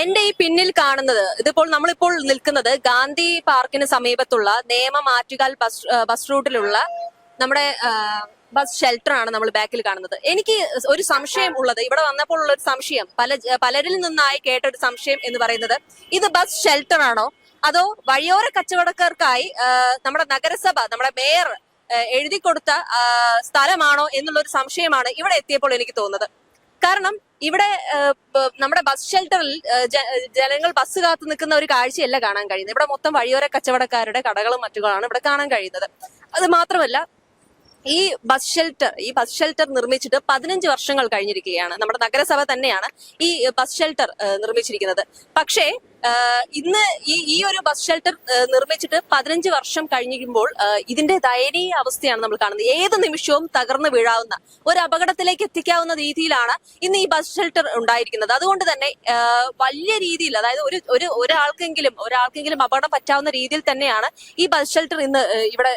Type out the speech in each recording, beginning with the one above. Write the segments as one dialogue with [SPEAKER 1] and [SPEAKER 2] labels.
[SPEAKER 1] എന്റെ ഈ പിന്നിൽ കാണുന്നത് ഇതിപ്പോൾ നമ്മളിപ്പോൾ നിൽക്കുന്നത് ഗാന്ധി പാർക്കിന് സമീപത്തുള്ള നേമ മാറ്റുകാൽ ബസ് ബസ് റൂട്ടിലുള്ള നമ്മുടെ ബസ് ഷെൽട്ടർ ആണ് നമ്മൾ ബാക്കിൽ കാണുന്നത്. എനിക്ക് ഒരു സംശയം ഉള്ളത് ഇവിടെ വന്നപ്പോൾ ഉള്ള ഒരു സംശയം പല പലരിൽ നിന്നായി കേട്ട ഒരു സംശയം എന്ന് പറയുന്നത് ഇത് ബസ് ഷെൽട്ടർ ആണോ? അതോ വഴിയോര കച്ചവടക്കാർക്കായി നമ്മുടെ നഗരസഭ നമ്മുടെ മേയർ എഴുതി കൊടുത്ത സ്ഥലമാണോ എന്നുള്ള ഒരു സംശയമാണ് ഇവിടെ എത്തിയപ്പോൾ എനിക്ക് തോന്നുന്നത്. കാരണം ഇവിടെ നമ്മുടെ ബസ് ഷെൽട്ടറിൽ ജനങ്ങൾ ബസ് കാത്തു നിൽക്കുന്ന ഒരു കാഴ്ചയല്ല കാണാൻ കഴിയുന്നത്. ഇവിടെ മൊത്തം വഴിയോര കച്ചവടക്കാരുടെ കടകളും മറ്റുകളാണ് ഇവിടെ കാണാൻ കഴിയുന്നത്. അത് മാത്രമല്ല ഈ ബസ് ഷെൽട്ടർ ഈ ബസ് ഷെൽട്ടർ നിർമ്മിച്ചിട്ട് പതിനഞ്ച് വർഷങ്ങൾ കഴിഞ്ഞിരിക്കുകയാണ്. നമ്മുടെ നഗരസഭ തന്നെയാണ് ഈ ബസ് ഷെൽട്ടർ നിർമ്മിച്ചിരിക്കുന്നത്. പക്ഷേ ഇന്ന് ഈ ഈ ഒരു ബസ് ഷെൽട്ടർ നിർമ്മിച്ചിട്ട് പതിനഞ്ച് വർഷം കഴിഞ്ഞിരിക്കുമ്പോൾ ഇതിന്റെ ദയനീയ അവസ്ഥയാണ് നമ്മൾ കാണുന്നത്. ഏത് നിമിഷവും തകർന്നു വീഴാവുന്ന ഒരു അപകടത്തിലേക്ക് എത്തിക്കാവുന്ന രീതിയിലാണ് ഇന്ന് ഈ ബസ് ഷെൽട്ടർ ഉണ്ടായിരിക്കുന്നത്. അതുകൊണ്ട് തന്നെ വലിയ രീതിയിൽ അതായത് ഒരു ഒരു ഒരാൾക്കെങ്കിലും ഒരാൾക്കെങ്കിലും അപകടം പറ്റാവുന്ന രീതിയിൽ തന്നെയാണ് ഈ ബസ് ഷെൽട്ടർ ഇന്ന് ഇവിടെ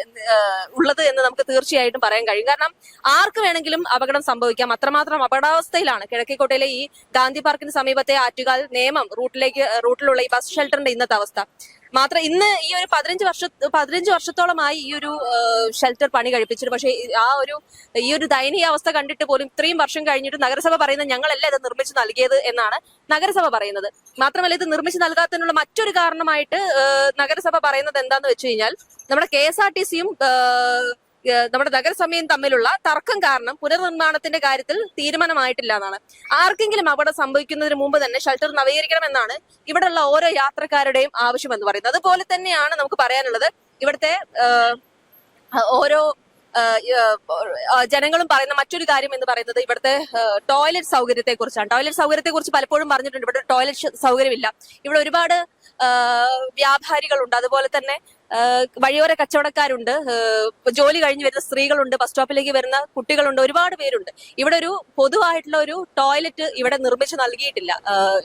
[SPEAKER 1] ഉള്ളത് എന്ന് നമുക്ക് തീർച്ചയായിട്ടും പറയാൻ കഴിയും. കാരണം ആർക്ക് വേണമെങ്കിലും അപകടം സംഭവിക്കാം. അത്രമാത്രം അപകടാവസ്ഥയിലാണ്. കിഴക്കേക്കോട്ടയിലെ ഈ ഗാന്ധി പാർക്കിന് സമീപത്തെ ആറ്റുകാൽ നിയമം റൂട്ടിലേക്ക് റൂട്ടിലുള്ള ഈ ബസ് ഷെൽട്ടറിന്റെ ഇന്നത്തെ അവസ്ഥ. മാത്രം ഇന്ന് ഈ ഒരു പതിനഞ്ച് വർഷ പതിനഞ്ച് വർഷത്തോളമായി ഈ ഒരു ഷെൽട്ടർ പണി കഴിപ്പിച്ചിട്ട് പക്ഷേ ആ ഒരു ഈ ഒരു ദയനീയ അവസ്ഥ കണ്ടിട്ട് പോലും ഇത്രയും വർഷം കഴിഞ്ഞിട്ട് നഗരസഭ പറയുന്നത് ഞങ്ങളല്ല ഇത് നിർമ്മിച്ച് നൽകിയത് എന്നാണ് നഗരസഭ പറയുന്നത്. മാത്രമല്ല ഇത് നിർമ്മിച്ച് നൽകാത്തതിനുള്ള മറ്റൊരു കാരണമായിട്ട് നഗരസഭ പറയുന്നത് എന്താന്ന് വെച്ച് കഴിഞ്ഞാൽ നമ്മുടെ കെ എസ് ആർ ടി സിയും നമ്മുടെ നഗരസഭയും തമ്മിലുള്ള തർക്കം കാരണം പുനർനിർമ്മാണത്തിന്റെ കാര്യത്തിൽ തീരുമാനമായിട്ടില്ല എന്നാണ് ആർക്കെങ്കിലും അപകടം സംഭവിക്കുന്നതിന് മുമ്പ് തന്നെ ഷെൽട്ടർ നവീകരിക്കണമെന്നാണ് ഇവിടെയുള്ള ഓരോ യാത്രക്കാരുടെയും ആവശ്യം എന്ന് പറയുന്നത്. അതുപോലെ തന്നെയാണ് നമുക്ക് പറയാനുള്ളത് ഇവിടുത്തെ ഓരോ ജനങ്ങളും പറയുന്ന മറ്റൊരു കാര്യം എന്ന് പറയുന്നത് ഇവിടുത്തെ ടോയ്ലറ്റ് സൗകര്യത്തെ കുറിച്ചാണ് ടോയ്ലറ്റ് സൗകര്യത്തെ കുറിച്ച് പലപ്പോഴും പറഞ്ഞിട്ടുണ്ട്. ഇവിടെ ടോയ്ലറ്റ് സൗകര്യമില്ല. ഇവിടെ ഒരുപാട് വ്യാപാരികളുണ്ട്. അതുപോലെ തന്നെ വഴിയോര കച്ചവടക്കാരുണ്ട്. ജോലി കഴിഞ്ഞ് വരുന്ന സ്ത്രീകളുണ്ട് ബസ് സ്റ്റോപ്പിലേക്ക് വരുന്ന കുട്ടികളുണ്ട് ഒരുപാട് പേരുണ്ട്. ഇവിടെ ഒരു പൊതുവായിട്ടുള്ള ഒരു ടോയ്ലറ്റ് ഇവിടെ നിർമ്മിച്ച് നൽകിയിട്ടില്ല.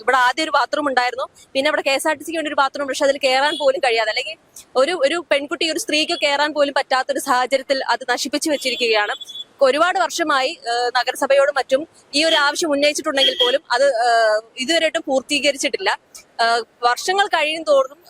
[SPEAKER 1] ഇവിടെ ആദ്യം ഒരു ബാത്റൂം ഉണ്ടായിരുന്നു. പിന്നെ ഇവിടെ കെ എസ് ആർ ടി സിക്ക് വേണ്ടി ഒരു ബാത്റൂം പക്ഷെ അതിൽ കയറാൻ പോലും കഴിയാതെ അല്ലെങ്കിൽ ഒരു ഒരു പെൺകുട്ടി ഒരു സ്ത്രീക്ക് കയറാൻ പോലും പറ്റാത്തൊരു സാഹചര്യത്തിൽ അത് നശിപ്പിച്ചു വെച്ചിരിക്കുകയാണ്. ഒരുപാട് വർഷമായി നഗരസഭയോടും മറ്റും ഈ ഒരു ആവശ്യം ഉന്നയിച്ചിട്ടുണ്ടെങ്കിൽ പോലും അത് ഇതുവരെയായിട്ടും പൂർത്തീകരിച്ചിട്ടില്ല. വർഷങ്ങൾ കഴിയും തോറും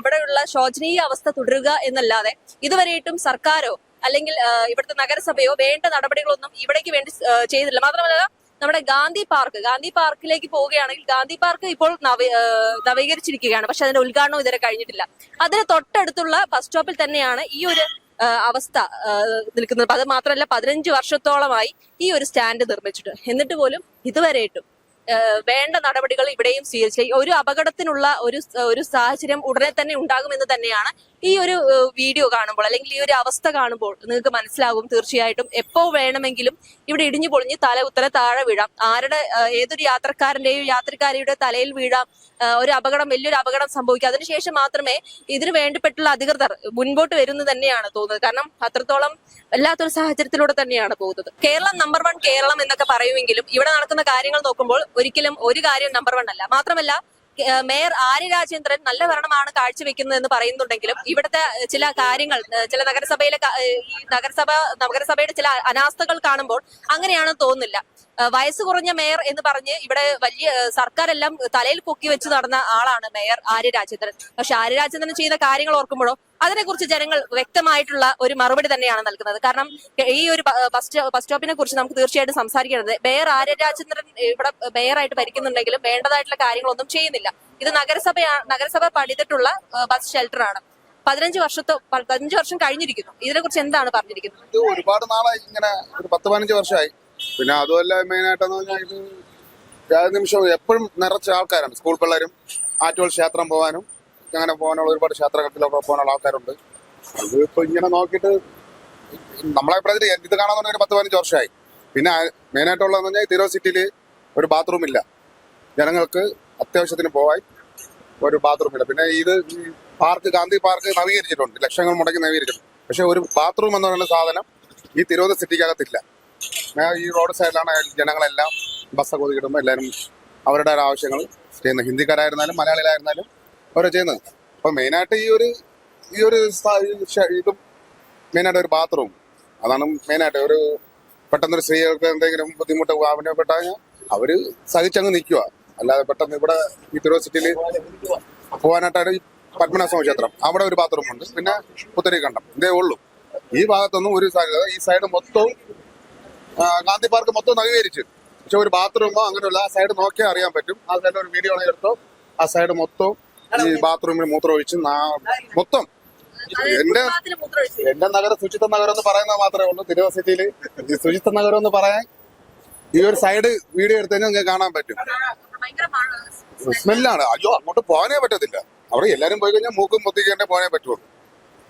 [SPEAKER 1] ഇവിടെയുള്ള ശോചനീയ അവസ്ഥ തുടരുക എന്നല്ലാതെ ഇതുവരെയായിട്ടും സർക്കാരോ അല്ലെങ്കിൽ ഇവിടുത്തെ നഗരസഭയോ വേണ്ട നടപടികളൊന്നും ഇവിടേക്ക് വേണ്ടി ചെയ്തില്ല. മാത്രമല്ല നമ്മുടെ ഗാന്ധി പാർക്ക് ഗാന്ധി പാർക്കിലേക്ക് പോവുകയാണെങ്കിൽ ഗാന്ധി പാർക്ക് ഇപ്പോൾ നവീകരിച്ചിരിക്കുകയാണ്. പക്ഷെ അതിന്റെ ഉദ്ഘാടനം ഇതുവരെ കഴിഞ്ഞിട്ടില്ല. അതിന് തൊട്ടടുത്തുള്ള ബസ് സ്റ്റോപ്പിൽ തന്നെയാണ് ഈ ഒരു അവസ്ഥ നിൽക്കുന്നത്. അത് മാത്രമല്ല പതിനഞ്ച് വർഷത്തോളമായി ഈ ഒരു സ്റ്റാൻഡ് നിർമ്മിച്ചിട്ട്. എന്നിട്ട് പോലും ഇതുവരെയിട്ടും വേണ്ട നടപടികൾ ഇവിടെയും സ്വീകരിച്ചില്ല ഒരു അപകടത്തിനുള്ള ഒരു ഒരു സാഹചര്യം ഉടനെ തന്നെ ഉണ്ടാകുമെന്ന് തന്നെയാണ് ഈ ഒരു വീഡിയോ കാണുമ്പോൾ അല്ലെങ്കിൽ ഈ ഒരു അവസ്ഥ കാണുമ്പോൾ നിങ്ങൾക്ക് മനസ്സിലാകും തീർച്ചയായിട്ടും എപ്പോ വേണമെങ്കിലും ഇവിടെ ഇടിഞ്ഞു പൊളിഞ്ഞ് തല ഉത്തര താഴെ വീഴാം. ആരുടെ ഏതൊരു യാത്രക്കാരന്റെയും യാത്രക്കാരിയുടെ തലയിൽ വീഴാം. ഒരു അപകടം വലിയൊരു അപകടം സംഭവിക്കുക അതിനുശേഷം മാത്രമേ ഇതിന് വേണ്ടിപ്പെട്ടുള്ള അധികൃതർ മുൻപോട്ട് വരുന്നു തന്നെയാണ് തോന്നുന്നത്. കാരണം അത്രത്തോളം വല്ലാത്തൊരു സാഹചര്യത്തിലൂടെ തന്നെയാണ് പോകുന്നത്. കേരളം നമ്പർ വൺ കേരളം എന്നൊക്കെ പറയുമെങ്കിലും ഇവിടെ നടക്കുന്ന കാര്യങ്ങൾ നോക്കുമ്പോൾ ഒരിക്കലും ഒരു കാര്യം നമ്പർ വൺ അല്ല. മാത്രമല്ല മേയർ ആര്യ രാജേന്ദ്രൻ നല്ല ഭരണമാണ് കാഴ്ചവെക്കുന്നത് എന്ന് പറയുന്നുണ്ടെങ്കിലും ഇവിടുത്തെ ചില കാര്യങ്ങൾ ചില നഗരസഭയിലെ ഈ നഗരസഭ നഗരസഭയുടെ ചില അനാസ്ഥകൾ കാണുമ്പോൾ അങ്ങനെയാണെന്ന് തോന്നുന്നില്ല. വയസ്സ് കുറഞ്ഞ മേയർ എന്ന് പറഞ്ഞ് ഇവിടെ വലിയ സർക്കാരെല്ലാം തലയിൽ പൊക്കി വെച്ച് നടന്ന ആളാണ് മേയർ ആര്യ രാജേന്ദ്രൻ. പക്ഷെ ആര്യ രാജേന്ദ്രൻ ചെയ്യുന്ന കാര്യങ്ങൾ ഓർക്കുമ്പോഴോ അതിനെക്കുറിച്ച് ജനങ്ങൾ വ്യക്തമായിട്ടുള്ള ഒരു മറുപടി തന്നെയാണ് നൽകുന്നത്. കാരണം ഈ ഒരു ബസ് ബസ് സ്റ്റോപ്പിനെ കുറിച്ച് നമുക്ക് തീർച്ചയായിട്ടും സംസാരിക്കേണ്ടത് ബേർ ആര്യരാജേന്ദ്രൻ ഇവിടെ ബേറായിട്ട് ഭരിക്കുന്നുണ്ടെങ്കിലും വേണ്ടതായിട്ടുള്ള കാര്യങ്ങളൊന്നും ചെയ്യുന്നില്ല. ഇത് നഗരസഭ നഗരസഭ പണിതിട്ടുള്ള ബസ് ഷെൽട്ടറാണ്. പതിനഞ്ച് വർഷത്തോ പതിനഞ്ച് വർഷം കഴിഞ്ഞിരിക്കുന്നു. ഇതിനെക്കുറിച്ച് എന്താണ് പറഞ്ഞിരിക്കുന്നത്?
[SPEAKER 2] ഇത് ഒരുപാട് നാളായി ഇങ്ങനെ ഒരു പത്ത് പതിനഞ്ച് വർഷമായി. പിന്നെ അതുമല്ല മെയിൻ ആയിട്ടെന്ന് പറഞ്ഞാൽ ഏത് എപ്പോഴും നിറച്ച ആൾക്കാരാണ്. സ്കൂൾ പിള്ളേരും ആറ്റുകൾ ക്ഷേത്രം പോകാനും അങ്ങനെ പോകാനുള്ള ഒരുപാട് ക്ഷേത്രത്തിലൊക്കെ പോകാനുള്ള ആൾക്കാരുണ്ട്. അത് ഇപ്പൊ ഇങ്ങനെ നോക്കിയിട്ട് നമ്മളെ പ്രതി ഇത് കാണാൻ തുടങ്ങി ഒരു പത്ത് പതിനഞ്ച് വർഷമായി. പിന്നെ മെയിൻ ആയിട്ടുള്ളതെന്ന് പറഞ്ഞാൽ തിരുവ സിറ്റിയിൽ ഒരു ബാത്റൂം ഇല്ല. ജനങ്ങൾക്ക് അത്യാവശ്യത്തിന് പോവാൻ ഒരു ബാത്റൂം ഇല്ല. പിന്നെ ഇത് പാർക്ക് ഗാന്ധി പാർക്ക് നവീകരിച്ചിട്ടുണ്ട്. ലക്ഷങ്ങൾ മുടക്കി നവീകരിച്ചിട്ടുണ്ട്. പക്ഷെ ഒരു ബാത്റൂം എന്ന് പറയുന്ന സാധനം ഈ തിരുവനന്തപുരം സിറ്റിക്കകത്തില്ല ഈ റോഡ് സൈഡിലാണ് ജനങ്ങളെല്ലാം ബസ്സൊക്കെ ഒതുക്കിടുമ്പോൾ എല്ലാവരും അവരുടെ ആവശ്യങ്ങൾ ചെയ്യുന്നത്. ഹിന്ദിക്കാരായിരുന്നാലും മലയാളികളായിരുന്നാലും ഓരോ ചെയ്യുന്നത്. അപ്പൊ മെയിനായിട്ട് ഈ ഒരു ഈ ഒരു ഇതും മെയിനായിട്ട് ഒരു ബാത്റൂം അതാണ് മെയിനായിട്ട് ഒരു പെട്ടെന്ന് പെട്ടെന്നൊരു സ്ത്രീകൾക്ക് എന്തെങ്കിലും ബുദ്ധിമുട്ട് അവനപ്പെട്ടാൽ അവർ സഹിച്ചങ്ങ് നിൽക്കുക. അല്ലാതെ പെട്ടെന്ന് ഇവിടെ ഈ തിരുവസിറ്റിയിൽ പോകാനായിട്ടാണ് പത്മനാഭസ്വാമി ക്ഷേത്രം. അവിടെ ഒരു ബാത്റൂം ഉണ്ട്. പിന്നെ പുത്തരി കണ്ടം. ഇതേ ഉള്ളൂ. ഈ ഭാഗത്തൊന്നും ഒരു ഈ സൈഡ് മൊത്തവും ഗാന്ധി പാർക്ക് മൊത്തം നവീകരിച്ചു. പക്ഷെ ഒരു ബാത്റൂമോ അങ്ങനെയുള്ള ആ സൈഡ് നോക്കിയാൽ അറിയാൻ പറ്റും. ആ സൈഡ് ഒരു വീഡിയോ എടുത്തോ ആ സൈഡ് മൊത്തം ഈ ബാത്റൂമിൽ മൂത്രം ഒഴിച്ച് മൊത്തം. എന്റെ. എന്റെ നഗരം ശുചിത്വ നഗരം എന്ന് പറയുന്നത് മാത്രമേ ഉള്ളൂ. തിരുവ സിറ്റിയിൽ ഈ ശുചിത്വ നഗരം എന്ന് പറയാൻ ഈ ഒരു സൈഡ് വീഡിയോ എടുത്തു കഴിഞ്ഞാൽ നിങ്ങൾക്ക് കാണാൻ പറ്റും. സ്മെല്ലാണ്. അയ്യോ അങ്ങോട്ട് പോകാനേ പറ്റത്തില്ല. അവിടെ എല്ലാരും പോയി കഴിഞ്ഞാൽ മൂക്കും പൊത്തിക്കേണ്ടേ പോകാനേ പറ്റുള്ളൂ.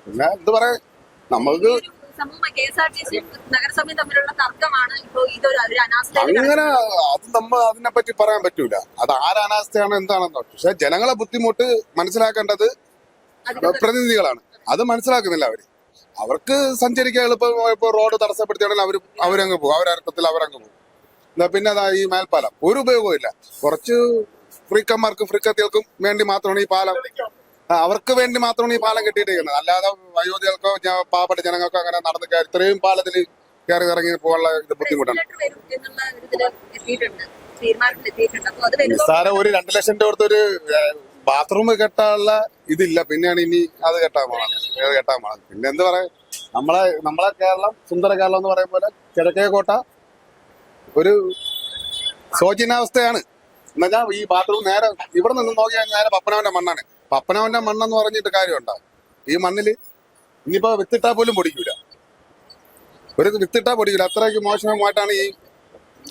[SPEAKER 2] പിന്നെ എന്ത് പറയാ നമ്മൾക്ക്
[SPEAKER 1] ഒരു സംഭവം K S R T C നഗരസഭയും തമ്മിലുള്ള തർക്കമാണ്. ഇപ്പോ ഇതൊരു ഒരു അനാസ്ഥ
[SPEAKER 2] അങ്ങനെ അത് നമ്മൾ അതിനെപ്പറ്റി പറയാൻ പറ്റൂല. അത് ആരാനാവസ്ഥയാണ് എന്താണെന്നോ പക്ഷെ ജനങ്ങളെ ബുദ്ധിമുട്ട് മനസ്സിലാക്കേണ്ടത് പ്രതിനിധികളാണ്. അത് മനസ്സിലാക്കുന്നില്ല അവർ. അവർക്ക് സഞ്ചരിക്കാൻ എളുപ്പം ഇപ്പൊ റോഡ് തടസ്സപ്പെടുത്തിയാണെങ്കിൽ അവർ അവരങ്ങ് പോകും. അവരർത്ഥത്തിൽ അവരങ്ങ് പോകും. എന്നാ പിന്നെ അതാ ഈ മേൽപ്പാലം. ഒരു ഉപയോഗവും ഇല്ല. കുറച്ച് ഫ്രീക്കന്മാർക്കും ഫ്രീക്കത്തികൾക്കും വേണ്ടി മാത്രമാണ് ഈ പാലം അവർക്ക് വേണ്ടി മാത്രമാണ് ഈ പാലം കെട്ടിയിട്ടിരിക്കുന്നത്. അല്ലാതെ വയോധികൾക്കോ ജ- പാവപ്പെട്ട ജനങ്ങൾക്കോ അങ്ങനെ നടന്ന് കയറി ഇത്രയും പാലത്തിൽ കയറി ഇറങ്ങി പോകാനുള്ള ഇത് ബുദ്ധിമുട്ടാണ്.
[SPEAKER 1] സാറെ ഒരു
[SPEAKER 2] രണ്ട് ലക്ഷം രൂപ കൊടുത്തൊരു ബാത്റൂം കെട്ടാനുള്ള ഇതില്ല. പിന്നെയാണ് ഇനി അത് കെട്ടാൻ പോകണം കെട്ടാൻ പോകണം പിന്നെ എന്ത് പറയാ നമ്മളെ നമ്മളെ കേരളം സുന്ദര കേരളം എന്ന് പറയുമ്പോൾ കിഴക്കേ കോട്ട ഒരു ശോചനാവസ്ഥയാണ്. എന്നുവെച്ചാൽ ഈ ബാത്റൂം നേരെ ഇവിടെ നിന്ന് നോക്കിയാൽ നേരെ പപ്പനവന്റെ മണ്ണാണ്. പപ്പനവന്റെ മണ്ണെന്ന് പറഞ്ഞിട്ട് കാര്യമുണ്ടോ? ഈ മണ്ണിൽ ഇനിയിപ്പോ വിത്തിട്ടാ പോലും പൊടിക്കൂല. ഒരു വിത്തിട്ടാ പൊടിക്കൂല. അത്രയ്ക്ക് മോശമായിട്ടാണ് ഈ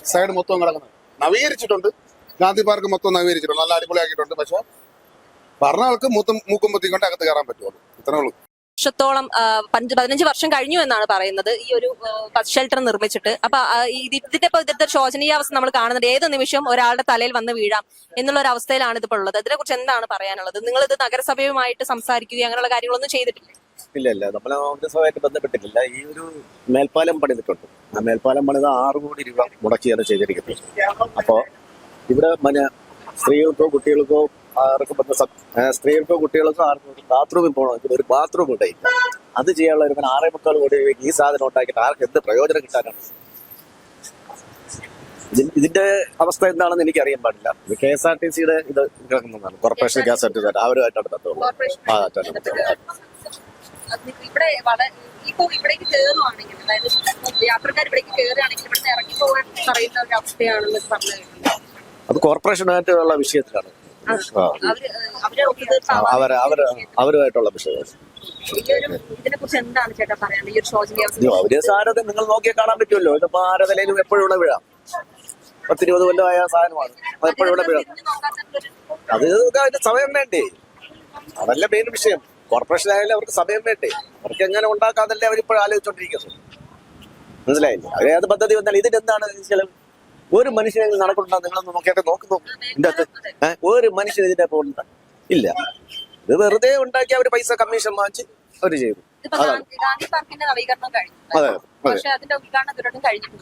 [SPEAKER 2] സൈഡ് മൊത്തം കിടക്കുന്നത്. നവീകരിച്ചിട്ടുണ്ട്. ഗാന്ധി പാർക്ക് മൊത്തം നവീകരിച്ചിട്ടുണ്ട്. നല്ല അടിപൊളിയാക്കിയിട്ടുണ്ട്. പക്ഷെ പറഞ്ഞ ആൾക്ക് മൂത്തും മൂക്കും പൊത്തിക്കൊണ്ട് അകത്ത് കയറാൻ പറ്റുള്ളൂ. ഇത്രേ ഉള്ളൂ.
[SPEAKER 1] വർഷത്തോളം പതിനഞ്ച് വർഷം കഴിഞ്ഞു എന്നാണ് പറയുന്നത് ഈ ഒരു ഷെൽട്ടർ നിർമ്മിച്ചിട്ട്. അപ്പൊ ഇതിന്റെ ഇപ്പൊ ഇതിന്റെ ശോചനീയാവസ്ഥ നമ്മൾ കാണുന്നത് ഏത് നിമിഷം ഒരാളുടെ തലയിൽ വന്ന് വീഴാം എന്നുള്ള ഒരു അവസ്ഥയിലാണ് ഇതിപ്പോൾ ഉള്ളത്. ഇതിനെ കുറിച്ച് എന്താണ് പറയാനുള്ളത്? നിങ്ങൾ ഇത് നഗരസഭയുമായിട്ട് സംസാരിക്കുകയും അങ്ങനെയുള്ള കാര്യങ്ങളൊന്നും ചെയ്തിട്ടില്ല?
[SPEAKER 3] ഇല്ല ഇല്ല. നമ്മൾ നഗരസഭയായിട്ട് ബന്ധപ്പെട്ടിട്ടില്ല. ഈ ഒരു മേൽപ്പാലം പണിതിട്ടുണ്ട്. ആ മേൽപ്പാലം പണിത് ആറ് കോടി രൂപ മുടക്കിയാണ് ചെയ്തിരിക്കുന്നത്. അപ്പോ ഇവിടെ മന സ്ത്രീകൾക്കോ കുട്ടികൾക്കോ ആർക്കും സ്ത്രീകൾക്കോ കുട്ടികൾക്കോ ആർക്കും ബാത്റൂമിൽ പോകണമെങ്കിൽ ഒരു ബാത്റൂം ഉണ്ടായില്ല അത് ചെയ്യാനുള്ള ഒരു ആറേ മുക്കാൽ കോടി രൂപയ്ക്ക് ഈ സാധനം ഉണ്ടാക്കിയിട്ട് ആർക്ക് എന്ത് പ്രയോജനം കിട്ടാനാണ്? ഇതിന്റെ അവസ്ഥ എന്താണെന്ന് എനിക്ക് അറിയാൻ പാടില്ല. ഇത് കെ എസ് ആർ ടി സിയുടെ ഇത് കിടക്കുന്നതാണ് corporation K S R T C അവരുമായിട്ടാണ് ആ, അതെ, അതെ.
[SPEAKER 1] അത് ഇവിടെ വള- ഇവിടേക്ക് കയറുവാണെങ്കിൽ അതായത് യാത്രക്കാർ ഇവിടേക്ക് കയറുകയാണെങ്കിൽ ഇവിടുന്ന് ഇറങ്ങി പോകാൻ പറയുന്ന ഒരു അവസ്ഥയാണെന്ന് പറഞ്ഞു
[SPEAKER 3] അത് കോർപ്പറേഷനായിട്ടുള്ള വിഷയത്തിലാണ്. അവർ അവർ അവരുമായിട്ടുള്ള അയ്യോ, അവർ സാരത നിങ്ങൾ നോക്കിയാൽ കാണാൻ പറ്റുമല്ലോ. ഇതിപ്പോ ആരതലയിലും എപ്പോഴുള്ള വിഴ. പത്തിരുപത് കൊല്ലമായ സാധനമാണ്. എപ്പോഴുള്ള വിഴ. അത് അതിന് സമയം വേണ്ടേ? അതല്ല മെയിൻ വിഷയം. കോർപ്പറേഷൻ ആയാലും അവർക്ക് സമയം വേണ്ടേ? അവർക്ക് എങ്ങനെ ഉണ്ടാക്കാന്നല്ലേ അവരിപ്പോഴും ആലോചിച്ചോണ്ടിരിക്കുന്നത്. മനസ്സിലായില്ലേ? അവരേത് പദ്ധതി വന്നാൽ ഇതിനെന്താണ് ചില ഒരു മനുഷ്യനെ നടക്കുന്നുണ്ടോ നിങ്ങളൊന്ന് നോക്കിയാട്ടെ നോക്കുന്നു ഇതിന്റെ അകത്ത്? ഒരു മനുഷ്യൻ ഇതിന്റെ പോകുന്നുണ്ട് ഇല്ല. ഇത് വെറുതെ ഉണ്ടാക്കി അവർ പൈസ കമ്മീഷൻ വാങ്ങിച്ച് അവർ ചെയ്തു. അതെ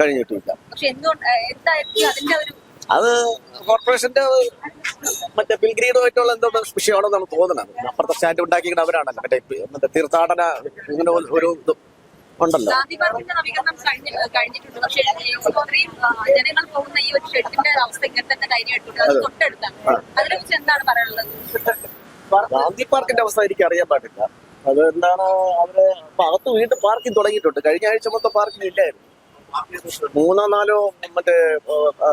[SPEAKER 3] കഴിഞ്ഞിട്ടില്ല. അത് കോർപ്പറേഷന്റെ മറ്റേ പിൽഗ്രീഡുമായിട്ടുള്ള എന്തോ വിഷയമാണോ നമുക്ക് തോന്നണം അപ്പുറത്തെ സ്റ്റാൻഡ് ഉണ്ടാക്കിയിട്ട് അവരാണല്ലോ. മറ്റേ തീർത്ഥാടന ഇങ്ങനെ ഒരു- ഒരു ഇത്. ഉണ്ടല്ലോ.
[SPEAKER 1] ഗാന്ധി പാർക്കിന്റെ അവസ്ഥ
[SPEAKER 3] എനിക്ക് അറിയാൻ പാടില്ല. അത് എന്താണ് അവർ അകത്ത് വീണ്ടും പാർക്കിംഗ് തുടങ്ങിയിട്ടുണ്ട്. കഴിഞ്ഞ ആഴ്ച മൊത്തം പാർക്കിംഗ് ഇല്ലായിരുന്നു. മൂന്നോ നാലോ മറ്റേ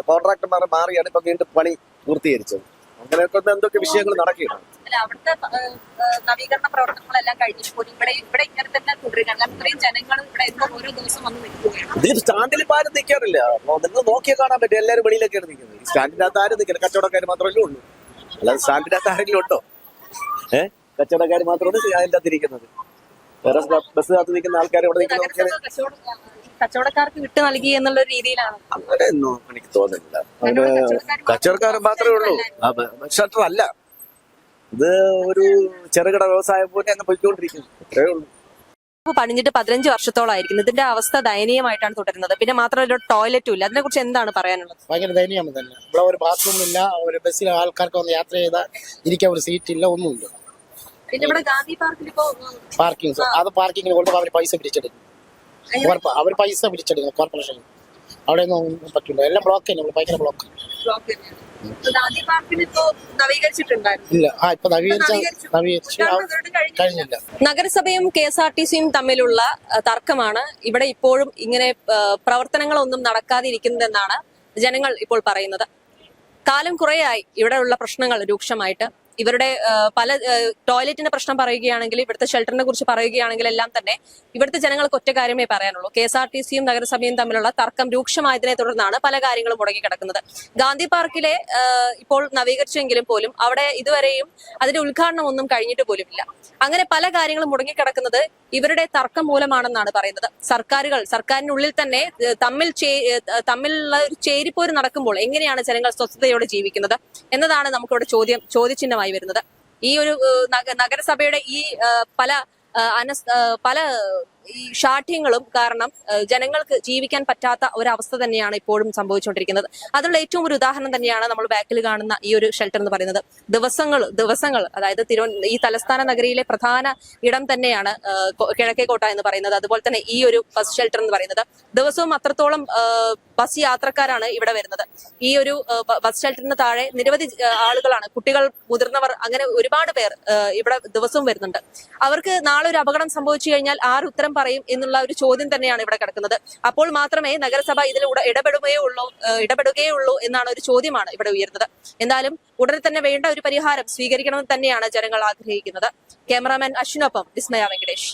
[SPEAKER 3] കോൺട്രാക്ടർമാർ മാറിയാണ് ഇപ്പൊ വീണ്ടും പണി പൂർത്തീകരിച്ചത്. അങ്ങനെയൊക്കെ എന്തൊക്കെ വിഷയങ്ങൾ നടക്കുകയാണ്
[SPEAKER 1] അല്ല അവിടുത്തെ നവീകരണ പ്രവർത്തനങ്ങളെല്ലാം കഴിഞ്ഞിട്ട് പോലും ഇവിടെ ഇവിടെ ഇങ്ങനെ തന്നെ തുടരുകയാണ്. അത്രയും ജനങ്ങൾ ഇവിടെ എന്നും ഓരോ ദിവസം വന്ന് നിൽക്കുകയാണ്.
[SPEAKER 3] ഇതിൽ സ്റ്റാൻഡിൽ ആരും നിൽക്കാറില്ല. നിങ്ങൾ നോക്കിയാൽ കാണാൻ പറ്റും. എല്ലാവരും വെളിയിലൊക്കെയാണ് നിൽക്കുന്നത്. സ്റ്റാൻഡിനകത്ത് ആരും നിൽക്കില്ല. കച്ചവടക്കാർ മാത്രമല്ലേ ഉള്ളൂ. അല്ലാതെ സ്റ്റാൻഡിന്റെ അകത്ത് ആരെങ്കിലും ഉണ്ടോ? ഏഹ് കച്ചവടക്കാർ മാത്രമാണ് അതിന്റെ അകത്ത് ഇരിക്കുന്നത്. വേറെ ബസ് കാത്ത് നിൽക്കുന്ന ആൾക്കാർ ഇവിടെ നിൽക്കുന്ന
[SPEAKER 1] കച്ചവടക്കാർക്ക് വിട്ടു നൽകി എന്നുള്ള രീതിയിലാണ്.
[SPEAKER 3] അങ്ങനെ എനിക്ക് തോന്നുന്നില്ല. കച്ചവടക്കാരൻ മാത്രമേ ഉള്ളൂ. ഷട്ടർ അല്ല ഇത് ഒരു ചെറുകിട വ്യവസായം പോലെ അങ്ങ് പോയിക്കൊണ്ടിരിക്കുന്നു. അത്രേ ഉള്ളൂ.
[SPEAKER 1] ഇപ്പൊ പണിഞ്ഞിട്ട് പതിനഞ്ച് വർഷത്തോളായിരിക്കുന്നു. ഇതിന്റെ അവസ്ഥ ദയനീയമായിട്ടാണ് തുടരുന്നത്. പിന്നെ മാത്രമല്ല ടോയ്ലറ്റും ഇല്ല. അതിനെ കുറിച്ച് എന്താണ് പറയാനുള്ളത്?
[SPEAKER 4] ഭയങ്കര ദയനീയം തന്നെ. ഇവിടെ ഒരു ബാത്റൂം ഇല്ല. ഒരു ബസ്സിൽ ആൾക്കാർക്ക് ഒന്ന് യാത്ര ചെയ്താൽ ഇരിക്കാൻ ഒരു സീറ്റ് ഇല്ല ഒന്നുമില്ല.
[SPEAKER 1] പിന്നെ ഇവിടെ ഗാന്ധി പാർക്കിൽ ഇപ്പോ
[SPEAKER 4] പാർക്കിംഗ് അത് പാർക്കിങ്ങിന് കൊണ്ട് അവർ പൈസ പിടിച്ചെടുക്കും അവർ പൈസ പിടിച്ചെടുക്കും കോർപ്പറേഷൻ അവിടെ ഒന്നും പറ്റില്ല എല്ലാം ബ്ലോക്ക് തന്നെ ഭയങ്കര ബ്ലോക്ക് ഇല്ല. ആ ഇപ്പൊ നവീകരിച്ച
[SPEAKER 1] നവീകരിച്ചു. കഴിഞ്ഞില്ല. നഗരസഭയും കെ എസ് ആർ ടി സിയും തമ്മിലുള്ള തർക്കമാണ്. ഇവിടെ ഇപ്പോഴും ഇങ്ങനെ പ്രവർത്തനങ്ങളൊന്നും നടക്കാതിരിക്കുന്നതെന്നാണ് ജനങ്ങൾ ഇപ്പോൾ പറയുന്നത്. കാലം കുറേയായി. ഇവിടെയുള്ള പ്രശ്നങ്ങൾ രൂക്ഷമായിട്ട്. ഇവരുടെ പല ടോയ്ലറ്റിന്റെ പ്രശ്നം പറയുകയാണെങ്കിൽ ഇവിടുത്തെ ഷെൽട്ടറിനെ കുറിച്ച് പറയുകയാണെങ്കിൽ എല്ലാം തന്നെ ഇവിടുത്തെ ജനങ്ങൾക്ക് ഒറ്റ കാര്യമേ പറയാനുള്ളൂ. കെ എസ് ആർ ടി സിയും നഗരസഭയും തമ്മിലുള്ള തർക്കം രൂക്ഷമായതിനെ തുടർന്നാണ് പല കാര്യങ്ങളും മുടങ്ങി കിടക്കുന്നത്. ഗാന്ധി പാർക്കിലെ ഇപ്പോൾ നവീകരിച്ചെങ്കിലും പോലും അവിടെ ഇതുവരെയും അതിന്റെ ഉദ്ഘാടനം ഒന്നും കഴിഞ്ഞിട്ട് പോലുമില്ല. അങ്ങനെ പല കാര്യങ്ങളും മുടങ്ങിക്കിടക്കുന്നത് ഇവരുടെ തർക്കം മൂലമാണെന്നാണ് പറയുന്നത്. സർക്കാരുകൾ സർക്കാരിനുള്ളിൽ തന്നെ തമ്മിൽ തമ്മിലുള്ള ഒരു ചേരിപ്പോര് നടക്കുമ്പോൾ എങ്ങനെയാണ് ജനങ്ങൾ സ്വസ്ഥതയോടെ ജീവിക്കുന്നത് എന്നതാണ് നമുക്കിവിടെ ചോദ്യം ചോദ്യചിഹ്നമായി വരുന്നത്. ഈ ഒരു നഗരസഭയുടെ ഈ പല പല ഈ ഷാഠ്യങ്ങളും കാരണം ജനങ്ങൾക്ക് ജീവിക്കാൻ പറ്റാത്ത ഒരവസ്ഥ തന്നെയാണ് ഇപ്പോഴും സംഭവിച്ചുകൊണ്ടിരിക്കുന്നത്. അതിനുള്ള ഏറ്റവും ഒരു ഉദാഹരണം തന്നെയാണ് നമ്മൾ ബാക്കിൽ കാണുന്ന ഈ ഒരു ഷെൽട്ടർ എന്ന് പറയുന്നത്. ദിവസങ്ങൾ ദിവസങ്ങൾ അതായത് തിരുവന ഈ തലസ്ഥാന നഗരിയിലെ പ്രധാന ഇടം തന്നെയാണ് കിഴക്കേക്കോട്ട എന്ന് പറയുന്നത്. അതുപോലെ തന്നെ ഈ ഒരു ബസ് ഷെൽട്ടർ എന്ന് പറയുന്നത്. ദിവസവും അത്രത്തോളം ബസ് യാത്രക്കാരാണ് ഇവിടെ വരുന്നത്. ഈ ഒരു ബസ് ഷെൽട്ടറിന് താഴെ നിരവധി ആളുകളാണ്. കുട്ടികൾ മുതിർന്നവർ അങ്ങനെ ഒരുപാട് പേർ ഇവിടെ ദിവസവും വരുന്നുണ്ട്. അവർക്ക് നാളെ ഒരു അപകടം സംഭവിച്ചു കഴിഞ്ഞാൽ ആര് ഉത്തരം പറയും എന്നുള്ള ഒരു ചോദ്യം തന്നെയാണ് ഇവിടെ കിടക്കുന്നത്. അപ്പോൾ മാത്രമേ നഗരസഭ ഇതിൽ ഇടപെടുകയേ ഉള്ളൂ ഇടപെടുകയേ ഉള്ളൂ എന്നാണ് ഒരു ചോദ്യമാണ് ഇവിടെ ഉയർന്നത്. എന്തായാലും ഉടനെ തന്നെ വേണ്ട ഒരു പരിഹാരം സ്വീകരിക്കണമെന്ന് തന്നെയാണ് ജനങ്ങൾ ആഗ്രഹിക്കുന്നത്. ക്യാമറാമാൻ അശ്വിനൊപ്പം വിസ്മയ വെങ്കടേഷ്.